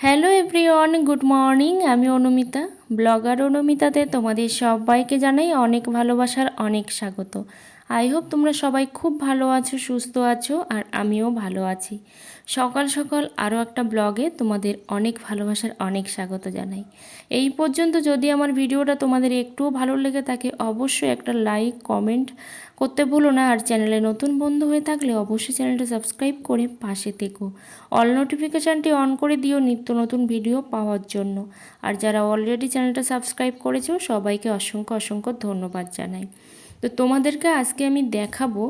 Hello everyone good morning আমি Anumita blogger অনুমিতাতে তোমাদের সবাইকে জানাই অনেক ভালোবাসার অনেক স্বাগত। আই হোপ তোমরা সবাই খুব ভালো আছো, সুস্থ আছো, আর আমিও ভালো আছি। সকাল সকাল আরও একটা ব্লগে তোমাদের অনেক ভালোবাসার অনেক স্বাগত জানাই। এই পর্যন্ত যদি আমার ভিডিওটা তোমাদের একটুও ভালো লেগে থাকে, অবশ্যই একটা লাইক কমেন্ট করতে ভুলো না আর চ্যানেলে নতুন বন্ধু হয়ে থাকলে অবশ্যই চ্যানেলটা সাবস্ক্রাইব করে পাশে থেকো। অল নোটিফিকেশানটি অন করে দিও নিত্য নতুন ভিডিও পাওয়ার জন্য। আর যারা অলরেডি চ্যানেলটা সাবস্ক্রাইব করেছ, সবাইকে অসংখ্য অসংখ্য ধন্যবাদ জানাই। তো তোমাদেরকে আজকে আমি দেখাবো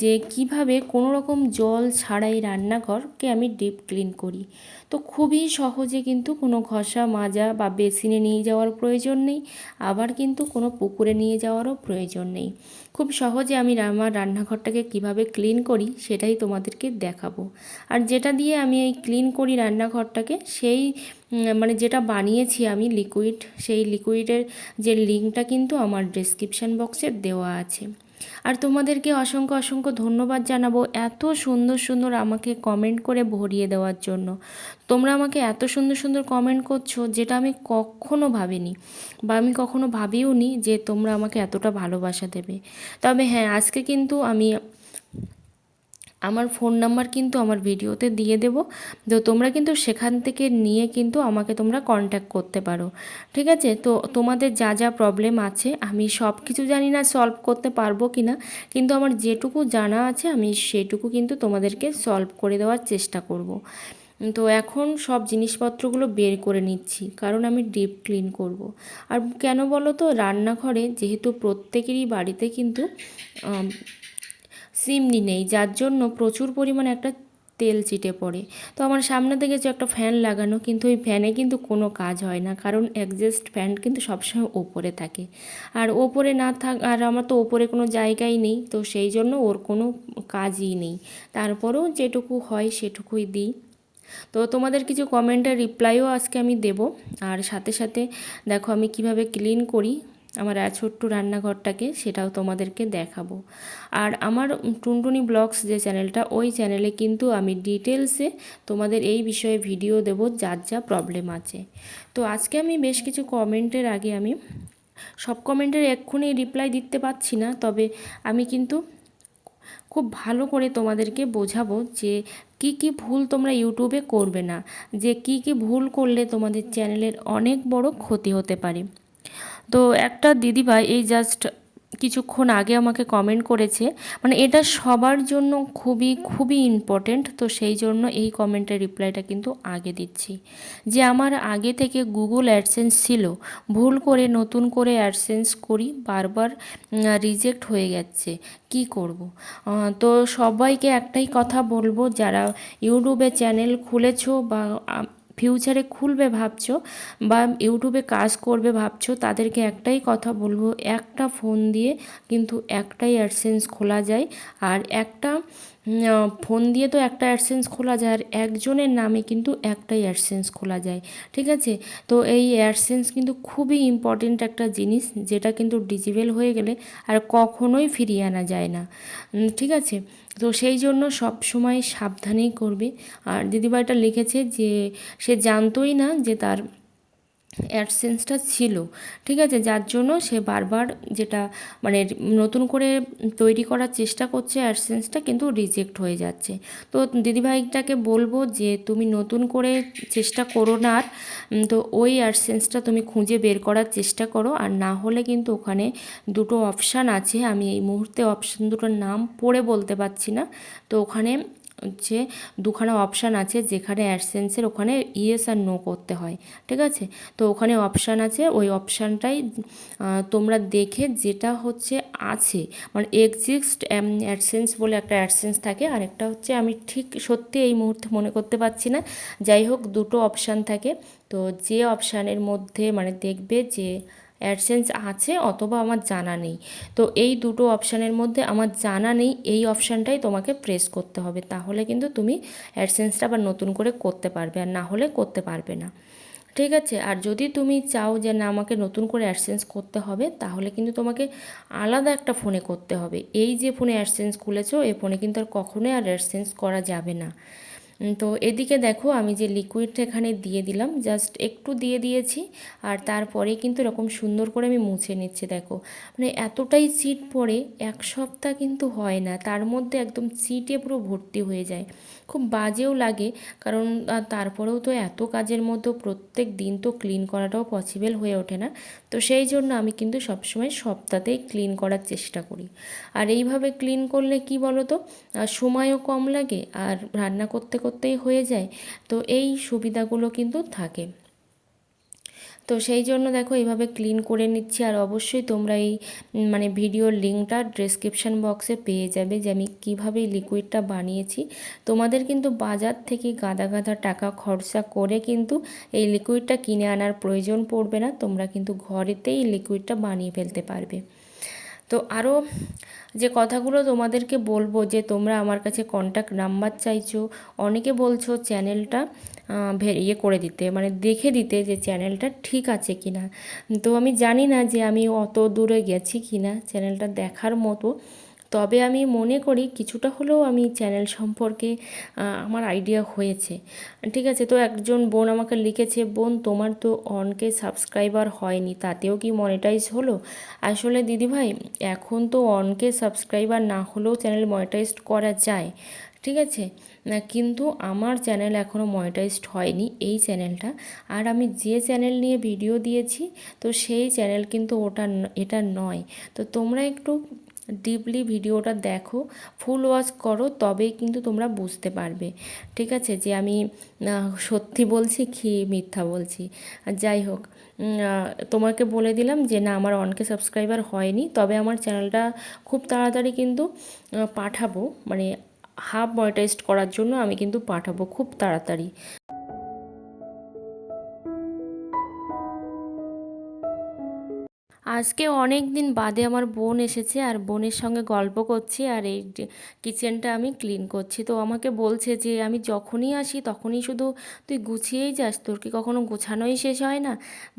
যে কীভাবে কোনো রকম জল ছাড়াই রান্নাঘরকে আমি ডিপ ক্লিন করি। তো খুবই সহজে কিন্তু কোনো ঘষা, মাজা বা বেসিনে নিয়ে যাওয়ার প্রয়োজন নেই, আবার কিন্তু কোনো পুকুরে নিয়ে যাওয়ারও প্রয়োজন নেই। খুব সহজে আমি আমার রান্নাঘরটাকে কীভাবে ক্লিন করি সেটাই তোমাদেরকে দেখাবো। আর যেটা দিয়ে আমি এই ক্লিন করি রান্নাঘরটাকে, সেই মানে যেটা বানিয়েছি আমি লিকুইড সেই লিকুইডের যে লিঙ্কটা কিন্তু আমার ডিসক্রিপশান বক্সে দেওয়া আছে। আর তোমাদেরকে অসংখ্য অসংখ্য ধন্যবাদ জানাব এত সুন্দর সুন্দর আমাকে কমেন্ট করে ভরিয়ে দেওয়ার জন্য। তোমরা আমাকে এত সুন্দর সুন্দর কমেন্ট করছ যেটা আমি কখনো ভাবিনি বা আমি কখনো ভাবিও নি যে তোমরা আমাকে এতটা ভালোবাসা দেবে। তবে হ্যাঁ আজকে কিন্তু আমি আমার ফোন নাম্বার কিন্তু আমার ভিডিওতে দিয়ে দেব তো তোমরা কিন্তু সেখান থেকে নিয়ে কিন্তু আমাকে তোমরা কন্ট্যাক্ট করতে পারো ঠিক আছে তো তোমাদের যা যা প্রবলেম আছে, আমি সব কিছু জানি না সলভ করতে পারব কি না কিন্তু আমার যেটুকু জানা আছে, আমি সেটুকু কিন্তু তোমাদেরকে সলভ করে দেওয়ার চেষ্টা করব। তো এখন সব জিনিসপত্রগুলো বের করে নিচ্ছি, কারণ আমি ডিপ ক্লিন করব। আর কেন বলো তো, রান্নাঘরে যেহেতু প্রত্যেকেরই বাড়িতে কিন্তু সিমনি নেই, যার জন্য প্রচুর পরিমাণে একটা তেল চিটে পড়ে। তো আমার সামনে থেকে যে একটা ফ্যান লাগানো, কিন্তু ওই ফ্যানে কিন্তু কোনো কাজ হয় না, কারণ অ্যাডজাস্ট ফ্যান কিন্তু সবসময় ওপরে থাকে। আর ওপরে না থাক, আর আমার তো ওপরে কোনো জায়গাই নেই, তো সেই জন্য ওর কোনো কাজই নেই। তারপরেও যেটুকু হয় সেটুকুই দিই। তো তোমাদের কিছু কমেন্টের রিপ্লাইও আজকে আমি দেব। আর সাথে সাথে দেখো আমি কীভাবে ক্লিন করি। আমার ছোট্ট রান্নাঘরটাকে সেটাও তোমাদেরকে দেখাবো। আর আমার টুনটুনি ব্লগস যে চ্যানেলটা, ওই চ্যানেলে কিন্তু আমি ডিটেলসে তোমাদের এই বিষয়ে ভিডিও দেব, যার যা প্রবলেম আছে। তো আজকে আমি বেশ কিছু কমেন্টের আগে আমি, সব কমেন্টের এক্ষুনি রিপ্লাই দিতে পারছি না, তবে আমি কিন্তু খুব ভালো করে তোমাদেরকে বোঝাবো যে কি কি ভুল তোমরা ইউটিউবে করবে না, যে কি কি ভুল করলে তোমাদের চ্যানেলের অনেক বড় ক্ষতি হতে পারে। তো একটা দিদিভাই এই জাস্ট কিছুক্ষণ আগে আমাকে কমেন্ট করেছে মানে এটা সবার জন্য খুবই খুবই ইম্পর্টেন্ট তো সেই জন্য এই কমেন্টের রিপ্লাইটা কিন্তু আগে দিচ্ছি। যে আমার আগে থেকে গুগল অ্যাডসেন্স ছিল, ভুল করে নতুন করে অ্যাডসেন্স করি, বারবার রিজেক্ট হয়ে যাচ্ছে কি করব? তো সবাইকে একটাই কথা বলব, যারা ইউটিউবে চ্যানেল খুলেছো বা ফিউচারে খুলবে ভাবছ বা ইউটিউবে কাজ করবে ভাবছ, তাদেরকে একটাই কথা বলব, একটা ফোন দিয়ে কিন্তু একটাই অ্যাডসেন্স খোলা যায়। আর একটা ফোন দিয়ে তো একটা অ্যাডসেন্স খোলা যায়, আর একজনের নামে কিন্তু একটাই অ্যাডসেন্স খোলা যায়, ঠিক আছে? তো এই অ্যাডসেন্স কিন্তু খুবই ইম্পর্টেন্ট একটা জিনিস, যেটা কিন্তু ডিজিবেল হয়ে গেলে আর কখনোই ফিরিয়ে আনা যায় না ঠিক আছে? তো সেই জন্য সব সময় সাবধানেই করবে। আর দিদিভাইটা লিখেছে যে, সে জানতোই না যে তার অ্যাডসেন্সটা ছিল, ঠিক আছে? যার জন্য সে বারবার যেটা মানে নতুন করে তৈরি করার চেষ্টা করছে অ্যাডসেন্সটা কিন্তু রিজেক্ট হয়ে যাচ্ছে। তো দিদিভাইটাকে বলব যে, তুমি নতুন করে চেষ্টা করো না আর তো ওই অ্যাডসেন্সটা তুমি খুঁজে বের করার চেষ্টা করো। আর না হলে কিন্তু ওখানে দুটো অপশান আছে। আমি এই মুহূর্তে অপশান দুটোর নাম পড়ে বলতে পারছি না। তো ওখানে হচ্ছে দুখানা অপশান আছে যেখানে অ্যাডসেন্সের ওখানে ইয়েস আর নো করতে হয়, ঠিক আছে? তো ওখানে অপশান আছে, ওই অপশানটাই তোমরা দেখে যেটা হচ্ছে আছে মানে এক্সিস্ট অ্যাডসেন্স বলে একটা অ্যাডসেন্স থাকে, আর একটা হচ্ছে আমি ঠিক সত্যি এই মুহূর্তে মনে করতে পারছি না। যাই হোক, দুটো অপশান থাকে, তো যে অপশানের মধ্যে মানে দেখবে যে অ্যাডসেন্স আছে অথবা আমার জানা নেই। তো এই দুটো অপশানের মধ্যে আমার জানা নেই, এই অপশানটাই তোমাকে প্রেস করতে হবে। তাহলে কিন্তু তুমি অ্যাডসেন্সটা আবার নতুন করে করতে পারবে আর না হলে করতে পারবে না। ঠিক আছে? আর যদি তুমি চাও যে না, আমাকে নতুন করে অ্যাডসেন্স করতে হবে, তাহলে কিন্তু তোমাকে আলাদা একটা ফোনে করতে হবে। এই যে ফোনে অ্যাডসেন্স খুলেছো এই ফোনে কিন্তু আর কখনোই আর অ্যাডসেন্স করা যাবে না। তো এদিকে দেখো আমি যে লিকুইডটা এখানে দিয়ে দিলাম জাস্ট একটু দিয়ে দিয়েছি, আর তারপরে কিন্তু এরকম সুন্দর করে আমি মুছে নিচ্ছি, দেখো। মানে এতটাই চিট পড়ে, এক সপ্তাহ কিন্তু হয় না, তার মধ্যে একদম চিটে পুরো ভর্তি হয়ে যায়। খুব বাজেও লাগে। কারণ তারপরেও তো এত কাজের মধ্যে প্রত্যেক দিন তো ক্লিন করাটাও পসিবল হয়ে ওঠে না। তো সেই জন্য আমি কিন্তু সবসময় সপ্তাহতেই ক্লিন করার চেষ্টা করি। আর এইভাবে ক্লিন করলে কি বলো তো সময়ও কম লাগে আর রান্না করতে করতেই হয়ে যায়। তো এই সুবিধাগুলো কিন্তু থাকে। তো সেই জন্য দেখো এইভাবে ক্লিন করে নিচ্ছি। আর অবশ্যই তোমরা এই মানে ভিডিওর লিঙ্কটা ডেসক্রিপশান বক্সে পেয়ে যাবে যে আমি কীভাবে লিকুইডটা বানিয়েছি। তোমাদের কিন্তু বাজার থেকে গাদা গাদা টাকা খরচা করে কিন্তু এই লিকুইডটা কিনে আনার প্রয়োজন পড়বে না। তোমরা কিন্তু ঘরেতেই লিকুইডটা বানিয়ে ফেলতে পারবে। তো আরও যে কথাগুলো তোমাদেরকে বলব যে তোমরা আমার কাছে কন্ট্যাক্ট নাম্বার চাইছো, অনেকে বলছো চ্যানেলটা ইয়ে করে দিতে মানে দেখে দিতে যে চ্যানেলটা ঠিক আছে কি না তো আমি জানি না যে আমি অত দূরে গেছি কি না চ্যানেলটা দেখার মতো। তবে আমি মনে করি কিছুটা হলেও আমি চ্যানেল সম্পর্কে আমার আইডিয়া হয়েছে। ঠিক আছে, তো একজন বোন আমাকে লিখেছে, বোন, তোমার তো অনকে সাবস্ক্রাইবার হয়নি, তাতেও কি মনিটাইজ হলো? আসলে দিদিভাই, এখন তো অনকে সাবস্ক্রাইবার না হলেও চ্যানেল মনিটাইজ করা যায়। ঠিক আছে? কিন্তু আমার চ্যানেল এখনও মনিটাইজড হয়নি, এই চ্যানেলটা। আর আমি যে চ্যানেল নিয়ে ভিডিও দিয়েছি, তো সেই চ্যানেল কিন্তু ওটা এটা নয়। তো তোমরা একটু ডিপলি ভিডিওটা দেখো ফুল ওয়াচ করো, তবেই কিন্তু তোমরা বুঝতে পারবে। ঠিক আছে? যে আমি সত্যি বলছি কি মিথ্যা বলছি? যাই হোক তোমাকে বলে দিলাম যে না, আমার অনকে সাবস্ক্রাইবার হয়নি, তবে আমার চ্যানেলটা খুব তাড়াতাড়ি কিন্তু পাঠাবো। মানে হাফ মনিটাইজড করার জন্য আমি কিন্তু পাঠাবো, খুব তাড়াতাড়ি। আজকে অনেক দিন বাদে আমার বোন এসেছে আর বোনের সঙ্গে গল্প করছি আর এই কিচেনটা আমি ক্লিন করছি। তো আমাকে বলছে যে, আমি যখনই আসি তখনই শুধু তুই গুছিয়েই যাস। তোর কি কখনো গোছানোই শেষ হয় না?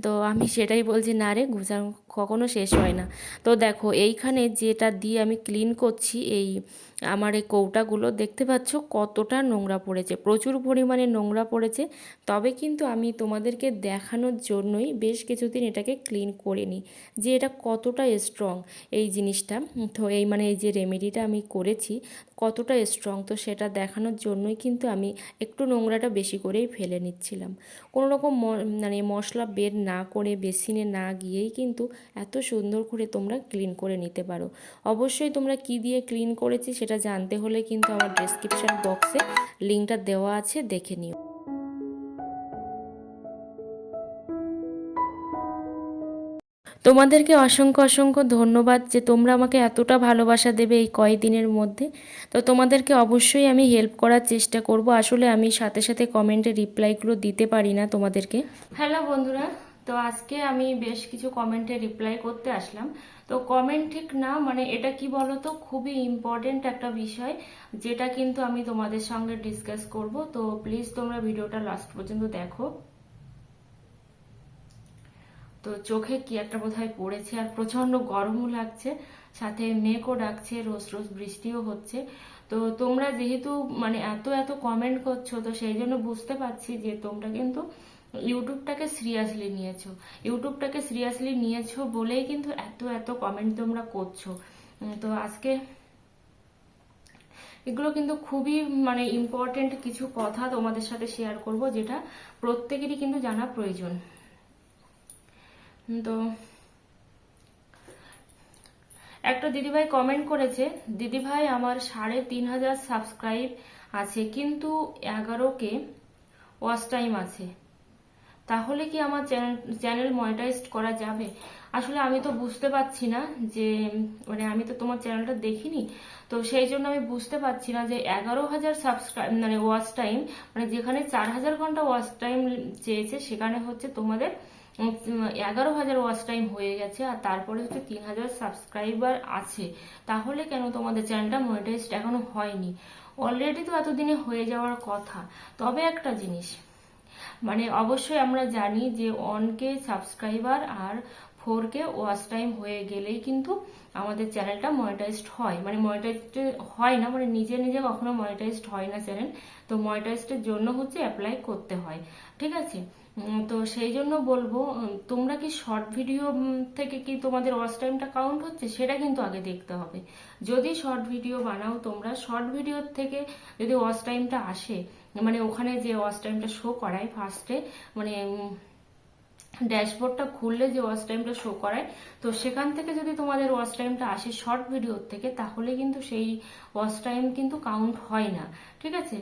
তো আমি সেটাই বলছি, না রে গোছানো কখনো শেষ হয় না। তো দেখো, এইখানে যেটা দিয়ে আমি ক্লিন করছি এই আমার এই কৌটাগুলো, দেখতে পাচ্ছ কতটা নোংরা পড়েছে, প্রচুর পরিমাণে নোংরা পড়েছে। তবে কিন্তু আমি তোমাদেরকে দেখানোর জন্যই বেশ কিছুদিন এটাকে ক্লিন করে নিই যে এটা কতটা স্ট্রং এই জিনিসটা। তো এই মানে এই যে রেমেডিটা আমি করেছি কতটা স্ট্রং তো সেটা দেখানোর জন্যই কিন্তু আমি একটু নোংরাটা বেশি করেই ফেলে নিচ্ছিলাম। কোনো রকম মানে মশলা বের না করে বেসিনে না গিয়েই কিন্তু এত সুন্দর করে তোমরা ক্লিন করে নিতে পারো। অবশ্যই তোমরা কি দিয়ে ক্লিন করেছি সেটা জানতে হলে কিন্তু আমার ডেসক্রিপশান বক্সে লিঙ্কটা দেওয়া আছে, দেখে নিও। তোমাদেরকে অসংখ্য অসংখ্য ধন্যবাদ যে তোমরা আমাকে এতটা ভালোবাসা দেবে এই কয়েকদিনের মধ্যে। তো তোমাদেরকে অবশ্যই আমি হেল্প করার চেষ্টা করব। আসলে আমি সাথে সাথে কমেন্টে রিপ্লাইগুলো দিতে পারি না তোমাদেরকে। হ্যালো বন্ধুরা, তো আজকে আমি বেশ কিছু কমেন্টে রিপ্লাই করতে আসলাম। তো কমেন্ট ঠিক না মানে এটা কি বলতো? খুবই ইম্পর্টেন্ট একটা বিষয়, যেটা কিন্তু আমি তোমাদের সঙ্গে ডিসকাস করব। তো প্লিজ তোমরা ভিডিওটা লাস্ট পর্যন্ত দেখো। তো চোখে কি একটা বোধহয় পড়েছে আর প্রচণ্ড গরমও লাগছে, সাথে মেঘও ডাকছে, রোজ রোজ বৃষ্টিও হচ্ছে। তো তোমরা যেহেতু মানে এত এত কমেন্ট করছ, তো সেই জন্য বুঝতে পারছি যে তোমরা কিন্তু ইউটিউবটাকে সিরিয়াসলি নিয়েছো। ইউটিউবটাকে সিরিয়াসলি নিয়েছো বলেই কিন্তু এত এত কমেন্ট তোমরা করছ। তো আজকে এগুলো কিন্তু খুবই মানে ইম্পর্টেন্ট কিছু কথা তোমাদের সাথে শেয়ার করব, যেটা প্রত্যেকেরই কিন্তু জানা প্রয়োজন। তো একটা দিদিভাই কমেন্ট করেছে, দিদিভাই, আমার সাড়ে তিন হাজার সাবস্ক্রাইব আছে, কিন্তু এগারোকে ওয়াচ টাইম আছে। তাহলে কি আমার চ্যানেল মনিটাইজড করা যাবে? আসলে আমি তো বুঝতে পারছি না যে মানে আমি তো তোমার চ্যানেলটা দেখিনি, তো সেই জন্য আমি বুঝতে পারছি না যে এগারো হাজার সাবস্ক্রাইব মানে ওয়াচ টাইম মানে যেখানে চার হাজার ঘণ্টা ওয়াচ টাইম চেয়েছে, সেখানে হচ্ছে তোমাদের এগারো হাজার ওয়াচ টাইম হয়ে গেছে, আর তারপরে হচ্ছে তিন হাজার সাবস্ক্রাইবার আছে। তাহলে কেন তোমাদের চ্যানেলটা মনিটাইজড এখনও হয়নি? অলরেডি তো এতদিনে হয়ে যাওয়ার কথা। তবে একটা জিনিস মানে অবশ্যই আমরা জানি যে ওয়ান কে সাবস্ক্রাইবার আর ফোর কে ওয়াচ টাইম হয়ে গেলেই কিন্তু আমাদের চ্যানেলটা মনিটাইজড হয়। মানে মনিটাইজড হয় না মানে নিজে নিজে কখনো মনিটাইজড হয় না চ্যানেল তো মনিটাইজডের জন্য হচ্ছে অ্যাপ্লাই করতে হয়। ঠিক আছে? তো সেই জন্য বলব তোমরা কি শর্ট ভিডিও থেকে কি তোমাদের ওয়াচ টাইমটা কাউন্ট হচ্ছে? সেটা কিন্তু আগে দেখতে হবে। যদি শর্ট ভিডিও বানাও তোমরা শর্ট ভিডিওর থেকে যদি ওয়াচ টাইমটা আসে মানে ওখানে যে ওয়াচ টাইমটা শো করায় ফার্স্টে মানে ড্যাশবোর্ডটা খুললে যে ওয়াচ টাইমটা শো করায়, তো সেখান থেকে যদি তোমাদের ওয়াচ টাইমটা আসে শর্ট ভিডিও থেকে, তাহলে কিন্তু সেই ওয়াচ টাইম কিন্তু কাউন্ট হয় না, ঠিক আছে?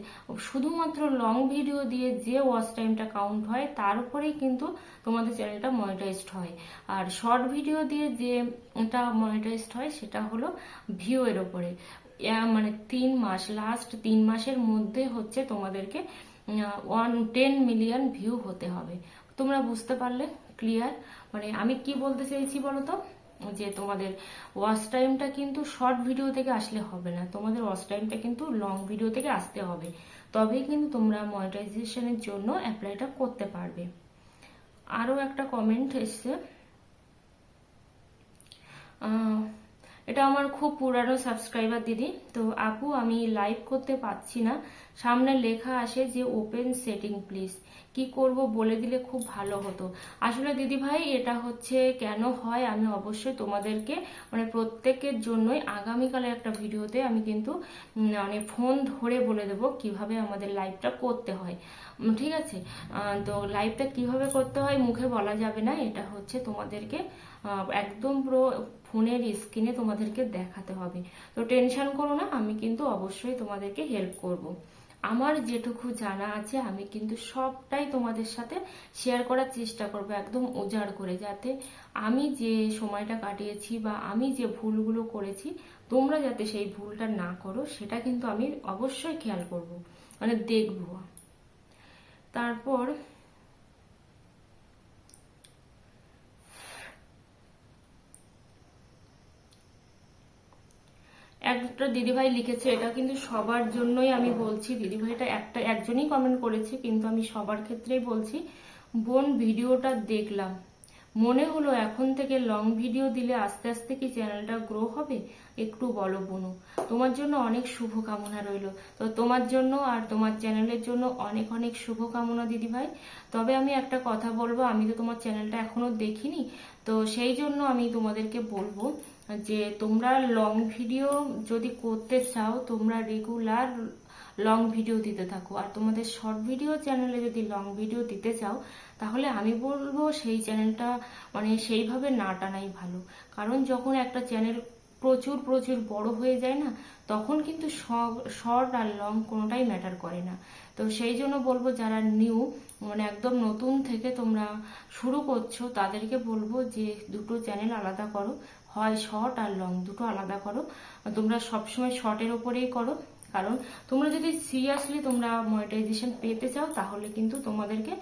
শুধুমাত্র লং ভিডিও দিয়ে যে ওয়াচ টাইমটা কাউন্ট হয়, তার উপরেই কিন্তু তোমাদের চ্যানেলটা মনিটাইজড হয়। আর শর্ট ভিডিও দিয়ে যে এটা মনিটাইজড হয়, সেটা হলো ভিউ এর উপরে। মানে তিন মাস লাস্ট তিন মাসের মধ্যে হচ্ছে তোমাদেরকে ওয়ান টেন মিলিয়ন ভিউ হতে হবে। তোমরা বুঝতে পারলে ক্লিয়ার মানে আমি কি বলতে চাইছি বলো তো যে তোমাদের ওয়াচ টাইমটা কিন্তু শর্ট ভিডিও থেকে আসলে হবে না। তোমাদের ওয়াচ টাইমটা কিন্তু লং ভিডিও থেকে আসতে হবে। তবেই কিন্তু তোমরা মনিটাইজেশনের জন্য অ্যাপ্লাইটা করতে পারবে। আরও একটা কমেন্ট এসছে। এটা আমার খুব পুরানো সাবস্ক্রাইবার দিদি। তো আপু, আমি লাইভ করতে পারছি না। সামনে লেখা আসে যে ওপেন সেটিং প্লিজ কি করব বলে দিলে খুব ভালো হতো। আসলে দিদি ভাই, এটা হচ্ছে কেন হয়, আমি অবশ্যই তোমাদেরকে মানে প্রত্যেকের জন্যই আগামীকালে একটা ভিডিওতে আমি কিন্তু মানে ফোন ধরে বলে দেবো কীভাবে আমাদের লাইভটা করতে হয়। ঠিক আছে? তো লাইভটা কীভাবে করতে হয়, মুখে বলা যাবে না। এটা হচ্ছে তোমাদেরকে একদম পুরো ফোনের স্ক্রিনে তোমাদেরকে দেখাতে হবে। তো টেনশন করো না, আমি কিন্তু অবশ্যই তোমাদেরকে হেল্প করব। আমার যেটুকু জানা আছে, আমি কিন্তু সবটাই তোমাদের সাথে শেয়ার করার চেষ্টা করব একদম উজাড় করে, যাতে আমি যে সময়টা কাটিয়েছি বা আমি যে ভুলগুলো করেছি, তোমরা যাতে সেই ভুলটা না করো, সেটা কিন্তু আমি অবশ্যই খেয়াল করব। মানে দেখব। তারপর একটা দিদিভাই লিখেছে, এটা কিন্তু সবার জন্যই আমি বলছি। দিদিভাইটা একটা, একজনই কমেন্ট করেছে, কিন্তু আমি সবার ক্ষেত্রেই বলছি, বোন ভিডিওটা দেখলাম। মনে হলো এখন থেকে লং ভিডিও দিলে আস্তে আস্তে কি চ্যানেলটা গ্রো হবে? একটু বলো বনু। তোমার জন্য অনেক শুভ কামনা রইল। তো তোমার জন্য আর তোমার চ্যানেলের জন্য অনেক অনেক শুভ কামনা দিদিভাই। তবে আমি একটা কথা বলব, আমি তো তোমার চ্যানেলটা এখনও দেখিনি। তো সেই জন্য আমি তোমাদেরকে বলব যে তোমরা লং ভিডিও যদি করতে চাও, তোমরা রেগুলার লং ভিডিও দিতে থাকো। আর তোমাদের শর্ট ভিডিও চ্যানেলে যদি লং ভিডিও দিতে চাও, তাহলে আমি বলব সেই চ্যানেলটা মানে সেইভাবে না টানাই ভালো। কারণ যখন একটা চ্যানেল প্রচুর প্রচুর বড় হয়ে যায় না, তখন কিন্তু শর্ট আর লং কোনোটাই ম্যাটার করে না। তো সেই জন্য বলব যারা নিউ মানে একদম নতুন থেকে তোমরা শুরু করছ, তাদেরকে বলব যে দুটো চ্যানেল আলাদা করো। হয় শর্ট আর লং দুটো আলাদা করো। তোমরা সবসময় শর্টের ওপরেই করো, কারণ তোমরা যদি সিরিয়াসলি তোমরা মনিটাইজেশন পেতে চাও, তাহলে কিন্তু তোমাদেরকে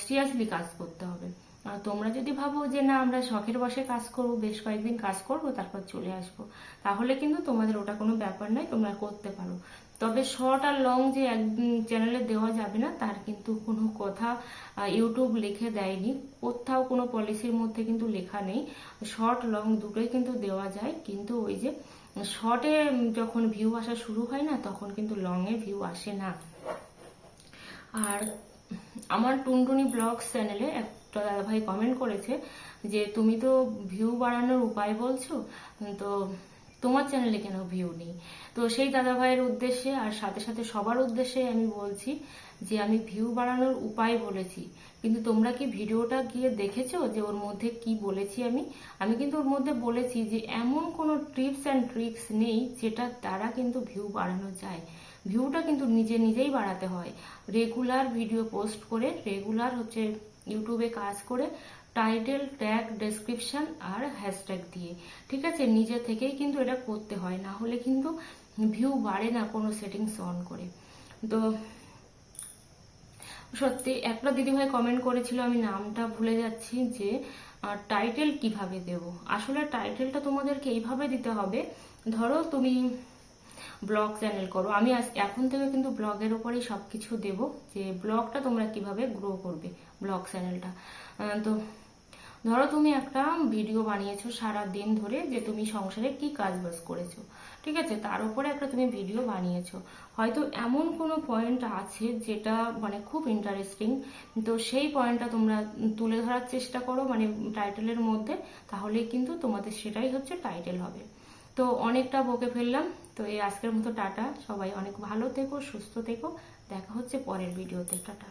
সিরিয়াসলি কাজ করতে হবে। আর তোমরা যদি ভাবো যে না, আমরা শখের বসে কাজ করব, বেশ কয়েকদিন কাজ করব, তারপর চলে আসব, তাহলে কিন্তু তোমাদের ওটা কোনো ব্যাপার নয়, তোমরা করতে পারো। তবে শর্ট আর লং যে এক চ্যানেলে দেওয়া যাবে না, তার কিন্তু কোনো কথা ইউটিউব লিখে দেয়নি। কোথাও কোনো পলিসির মধ্যে কিন্তু লেখা নেই। শর্ট লং দুটোই কিন্তু দেওয়া যায়। কিন্তু ওই যে শর্টে যখন ভিউ আসা শুরু হয় না, তখন কিন্তু লং এ ভিউ আসে না। আর আমার টুনটুনি ব্লগস চ্যানেলে একটা দাদাভাই কমেন্ট করেছে যে, তুমি তো ভিউ বাড়ানোর উপায় বলছো? তো তোমার চ্যানেলে কেন ভিউ নেই? তো সেই দাদাভাইয়ের উদ্দেশ্যে আর সাথে সাথে সবার উদ্দেশ্যে আমি বলছি যে আমি ভিউ বাড়ানোর উপায় বলেছি। কিন্তু তোমরা কি ভিডিওটা গিয়ে দেখেছ যে ওর মধ্যে কি বলেছি আমি? আমি কিন্তু ওর মধ্যে বলেছি যে এমন কোনো টিপস অ্যান্ড ট্রিক্স নেই যেটা দ্বারা কিন্তু ভিউ বাড়ানো যায় ভিউটা কিন্তু নিজে নিজেই বাড়াতে হয়। রেগুলার ভিডিও পোস্ট করে রেগুলার হচ্ছে ইউটিউবে কাজ করে টাইটেল ট্যাগ ডেসক্রিপশন আর হ্যাশট্যাগ দিয়ে। ঠিক আছে? নিজে থেকেই কিন্তু এটা করতে হয়, না হলে কিন্তু ভিউ বাড়ে না কোনো সেটিংস অন করে। তো সত্যি, একটা দিদিভাই কমেন্ট করেছিল, আমি নামটা ভুলে যাচ্ছি যে টাইটেল কীভাবে দেব? আসলে টাইটেলটা তোমাদেরকে এইভাবে দিতে হবে, ধরো তুমি ব্লগ চ্যানেল করো, আমি এখন থেকে কিন্তু ব্লগের ওপরেই সবকিছু দেব যে ব্লগটা তোমরা কীভাবে গ্রো করবে ব্লগ চ্যানেলটা তো ধরো তুমি একটা ভিডিও বানিয়েছো সারা দিন ধরে যে তুমি সংসারে কি কাজ বাজ করেছ, ঠিক আছে? তার উপরে একটা তুমি ভিডিও বানিয়েছো। হয়তো এমন কোনো পয়েন্ট আছে যেটা মানে খুব ইন্টারেস্টিং তো সেই পয়েন্টটা তোমরা তুলে ধরার চেষ্টা করো মানে টাইটেলের মধ্যে তাহলে কিন্তু তোমাদের সেটাই হচ্ছে টাইটেল হবে। তো অনেকটা বকে ফেললাম, তো এই আজকের মতো টাটা। সবাই অনেক ভালো থেকো, সুস্থ থেকো। দেখা হচ্ছে পরের ভিডিওতে টাটা।